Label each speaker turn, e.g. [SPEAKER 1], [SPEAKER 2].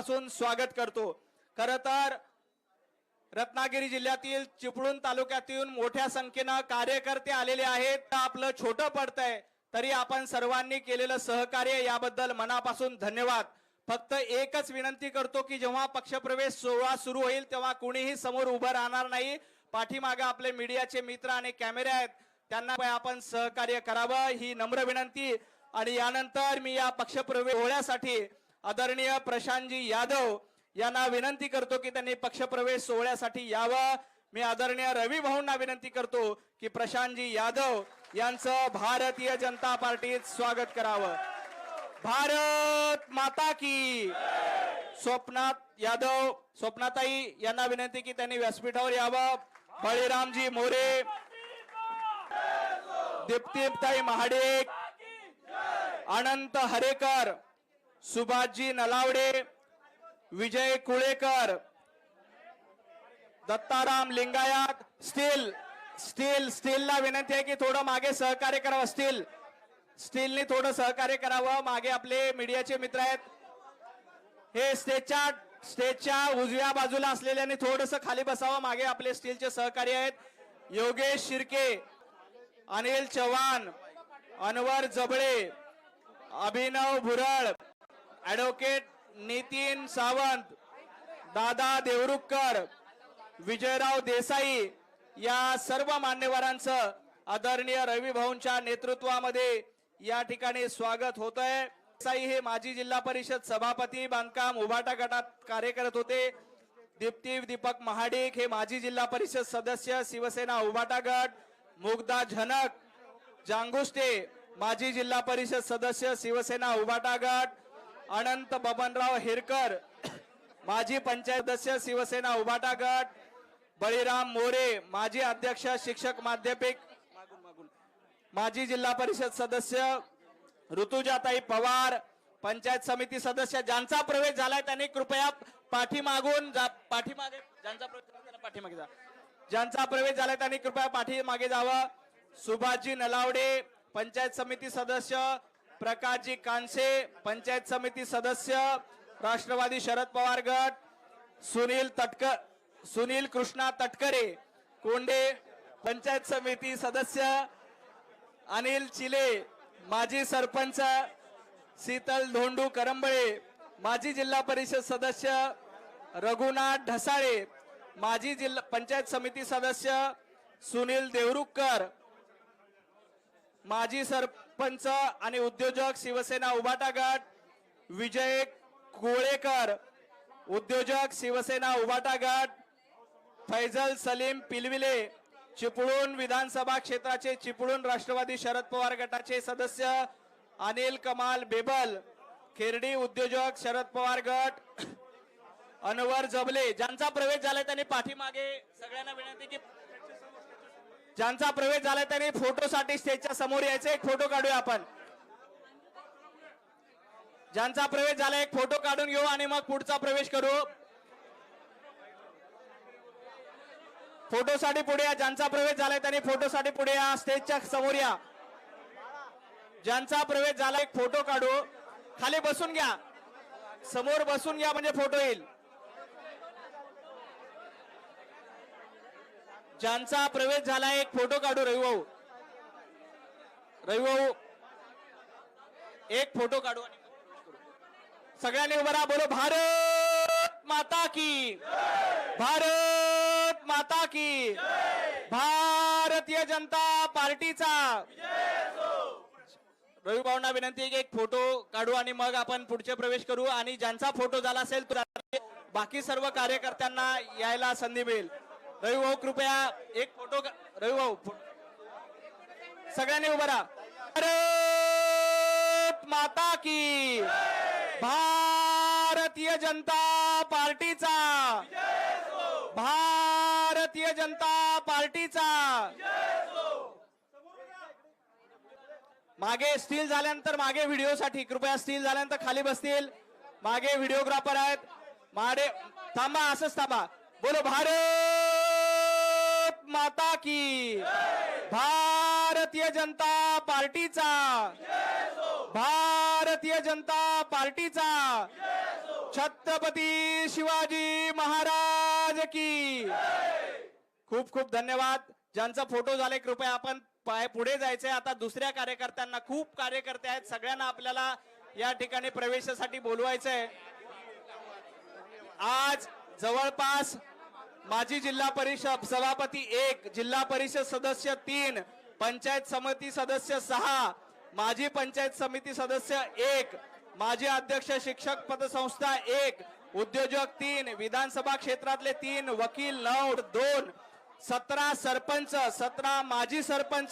[SPEAKER 1] मनापासून स्वागत करतो. खर तर रत्नागिरी जिल्ह्यातील चिपळूण तालुक्यातून मोठ्या संख्येनं कार्यकर्ते आलेले आहेत. आपलं छोटं पडतंय तरी आपण सर्वांनी केलेलं सहकार्य याबद्दल मनापासून धन्यवाद. फक्त एकच विनंती करतो की जेव्हा पक्षप्रवेश सोहळा सुरू होईल तेव्हा कुणीही समोर उभं राहणार नाही. पाठीमागे आपले मीडियाचे मित्र आणि कॅमेरे आहेत त्यांना आपण सहकार्य करावं. ही नम्र विनंती. आणि यानंतर मी या पक्षप्रवेश सोहळ्यासाठी आदरणीय प्रशांतजी यादव यांना विनंती करतो की त्यांनी पक्षप्रवेश सोहळ्यासाठी यावं. मी आदरणीय रवी भाऊंना विनंती करतो की प्रशांतजी यादव यांचं भारतीय जनता पार्टीत स्वागत करावं. भारत माता की स्वप्नात यादव स्वप्नाताई यांना विनंती की त्यांनी व्यासपीठावर यावं. बळीरामजी मोरे दीप्तीपताई महाडेक अनंत हरेकर सुभाषजी नलावडे विजय कुळेकर दत्ताराम लिंगायत स्टील स्टील स्टीलला विनंती आहे की थोडं मागे सहकार्य करावं. स्टील स्टीलनी थोडं सहकार्य करावं. मागे आपले मीडियाचे मित्र आहेत. हे स्टेजच्या स्टेजच्या उजव्या बाजूला असलेल्याने थोडस खाली बसावं. मागे आपले स्टीलचे सहकारी आहेत. योगेश शिर्के अनिल चव्हाण अनवर जबळे अभिनव भुरळ ॲडव्होकेट नितीन सावंत दादा देवरुखकर विजयराव देसाई या सर्व मान्यवरांचं आदरणीय रवी भाऊंच्या नेतृत्वामध्ये या ठिकाणी स्वागत होत आहे देसाई हे माजी जिल्हा परिषद सभापती बांधकाम उभाटा गटात कार्य करत होते. दीप्ती दीपक महाडिक हे माजी जिल्हा परिषद सदस्य शिवसेना उभाटा गट मुग्धा झनक जांगुस्टे माजी जिल्हा परिषद सदस्य शिवसेना उभाटा गट अनंत बबनराव हिरकर माजी पंचायत सदस्य शिवसेना उभाटा गट बळीराम मोरे माजी अध्यक्ष शिक्षक माध्यमिक माजी जिल्हा परिषद सदस्य ऋतुजाताई पवार पंचायत समिती सदस्य ज्यांचा प्रवेश झालाय त्यांनी कृपया पाठीमागून जा पाठीमागे ज्यांचा प्रवेश झाला पाठीमागे जा. ज्यांचा प्रवेश झालाय त्यांनी कृपया पाठीमागे जावं. सुभाषजी नलावडे पंचायत समिती सदस्य प्रकाशजी कांसे पंचायत समिती सदस्य राष्ट्रवादी शरद पवार गट सुनील तटकर सुनील कृष्णा तटकरे कोंडे पंचायत समिती सदस्य अनिल चिले माजी सरपंच शीतल धोंडू करंबळे माजी जिल्हा परिषद सदस्य रघुनाथ ढसाळे माजी जिल्हा पंचायत समिती सदस्य सुनील देवरुखकर माजी सरपंच आणि उद्योजक शिवसेना उभाटा गट विजय कोळेकर उद्योजक शिवसेना उभाटा गट फैजल सलीम पिलविले चिपळूण विधानसभा क्षेत्राचे चिपळूण राष्ट्रवादी शरद पवार गटाचे सदस्य अनिल कमाल बेबल खेरडी उद्योजक शरद पवार गट अनवर जबले ज्यांचा प्रवेश झालाय त्यांनी पाठीमागे सगळ्यांना विनंती की ज्यांचा प्रवेश झालाय त्यांनी फोटोसाठी स्टेजच्या समोर यायचे. एक फोटो काढूया आपण. ज्यांचा प्रवेश झाला एक फोटो काढून घेऊ आणि मग पुढचा प्रवेश करू. फोटोसाठी पुढे या. ज्यांचा प्रवेश झालाय त्यांनी फोटोसाठी पुढे या. स्टेजच्या समोर या. ज्यांचा प्रवेश झाला एक फोटो काढू. खाली बसून घ्या. समोर बसून घ्या म्हणजे फोटो येईल. ज्यांचा प्रवेश झाला एक फोटो काढू रविभाऊ रविभाऊ एक फोटो काढू आणि सगळ्यांनी उभं राहा बोलो भारत माता की भारत माता की भारतीय जनता पार्टीचा. रवी भाऊंना विनंती आहे की एक फोटो काढू आणि मग आपण पुढचे प्रवेश करू आणि ज्यांचा फोटो झाला असेल तो बाकी सर्व कार्यकर्त्यांना यायला संधी मिळेल. रवी भाऊ कृपया एक फोटो रवी भाऊ सगळ्यांनी उभं राहा. माता की भारतीय जनता पार्टीचा. भारतीय जनता पार्टीचा. मागे स्टील झाल्यानंतर मागे व्हिडिओसाठी कृपया स्टील झाल्यानंतर खाली बसतील. मागे व्हिडिओग्राफर आहेत. माडे थांबा असंच थांबा. बोलो भारत! माता की। भारतीय जनता पार्टीचा। भारतीय जनता पार्टीचा। छत्रपती शिवाजी महाराज की। खूप खूप धन्यवाद. ज्यांचा फोटो झाले कृपया आपण पाय पुढे जायचंय आता दुसऱ्या कार्यकर्त्यांना खूप कार्यकर्ते आहेत. सगळ्यांना आपल्याला या ठिकाणी प्रवेशासाठी बोलवायचंय. आज जवळपास माजी जिल्हा परिषद सभापती एक जिल्हा परिषद सदस्य तीन पंचायत समिती सदस्य सहा माजी पंचायत समिती सदस्य एक माजी अध्यक्ष शिक्षक पदसंस्था एक उद्योजक तीन विधानसभा क्षेत्रातले तीन वकील नऊ दोन सतरा सरपंच सतरा माजी सरपंच